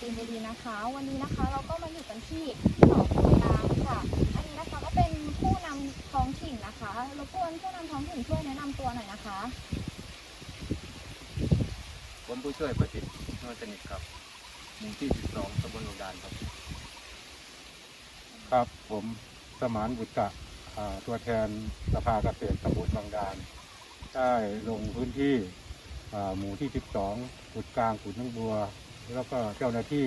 ตีนบุรีนะคะ วันนี้นะคะเราก็มาอยู่กันที่หนองคูนางค่ะ อันนี้นะคะก็เป็นผู้นำท้องถิ่นนะคะรบกวนผู้นำท้องถิ่นช่วยแนะนำตัวหน่อยนะคะ ผมผู้ช่วยประสิทธิ์นวลสนิทครับหมู่ที่ 12ตำบลโนนดานครับ ครับผมสมานบุตรกะอ่าตัวแทนสภาเกษตรตำบลบางดาน ได้ลงพื้นที่อ่า หมู่ที่ 12ขุดกลางขุดน้องบัว แล้วก็เจ้าหน้าที่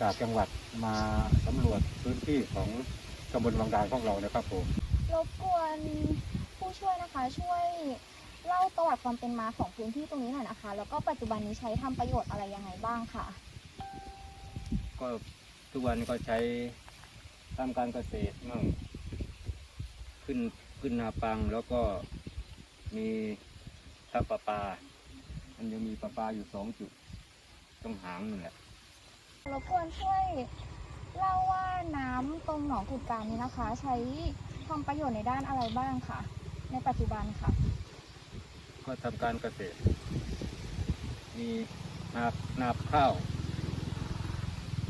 จากจังหวัดมาสำรวจพื้นที่ของตำบลบางดานของเรานะครับผมรบกวนผู้ช่วยนะคะช่วยเล่าประวัติความเป็นมาของพื้นที่ตรงนี้หน่อยนะคะ แล้วก็ปัจจุบันนี้ใช้ทำประโยชน์อะไรยังไงบ้างค่ะ ก็ทุกวันก็ใช้ทำการเกษตรมั่งขึ้นขึ้นนาปังแล้วก็มีทับประปา มันยังมีประปาอยู่สองจุดตรงหางนั่นแหละรบกวนช่วยเล่าว่าน้ำตรงหนองกุดการนี้นะคะ ใช้ทำประโยชน์ในด้านอะไรบ้างค่ะในปัจจุบันค่ะ ก็ทำการเกษตร มีนานาข้าว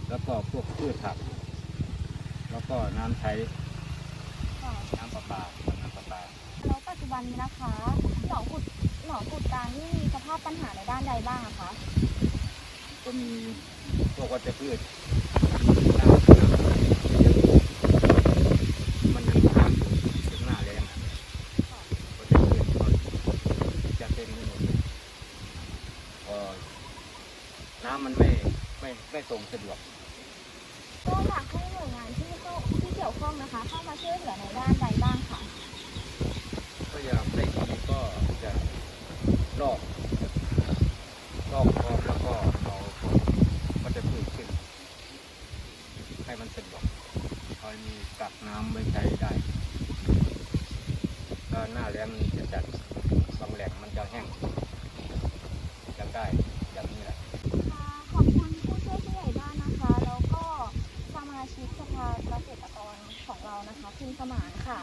แล้วก็พวกพืชผัก แล้วก็น้ำใช้ค่ะน้ำประปาน้ำประปาแล้วปัจจุบันนี้นะคะหนองกุด หนองกุดการนี่มีสภาพปัญหาในด้านใดบ้างอะคะ ก็มีพวกวัชพืชน้ำมันยังค้างอยู่ถึงหน้าแรงอะวัชพืชก็จะเต็มไปหมดเลยพอน้ำมันไม่ไม่ไม่ส่งสะดวก ก็อยากให้หน่วยงานที่เข้าที่เกี่ยวข้องนะคะ เข้ามาช่วยเหลือในด้านใดบ้างค่ะ รอบรอบคลองแล้วก็เอามันจะพืชขึ้น ให้มันเสะดวกคอยมีกักน้ำไว้ใช้ได้ก็หน้าแล้งจะจัดบางแหล่งมันจะแห้งจะได้ย่งนี้แหลขอบคุณผู้ช่วยผู้ใหญ่บ้านนะคะ แล้วก็สมาชิกสภาเกษตรกรของเรานะคะคุณสมานค่ะ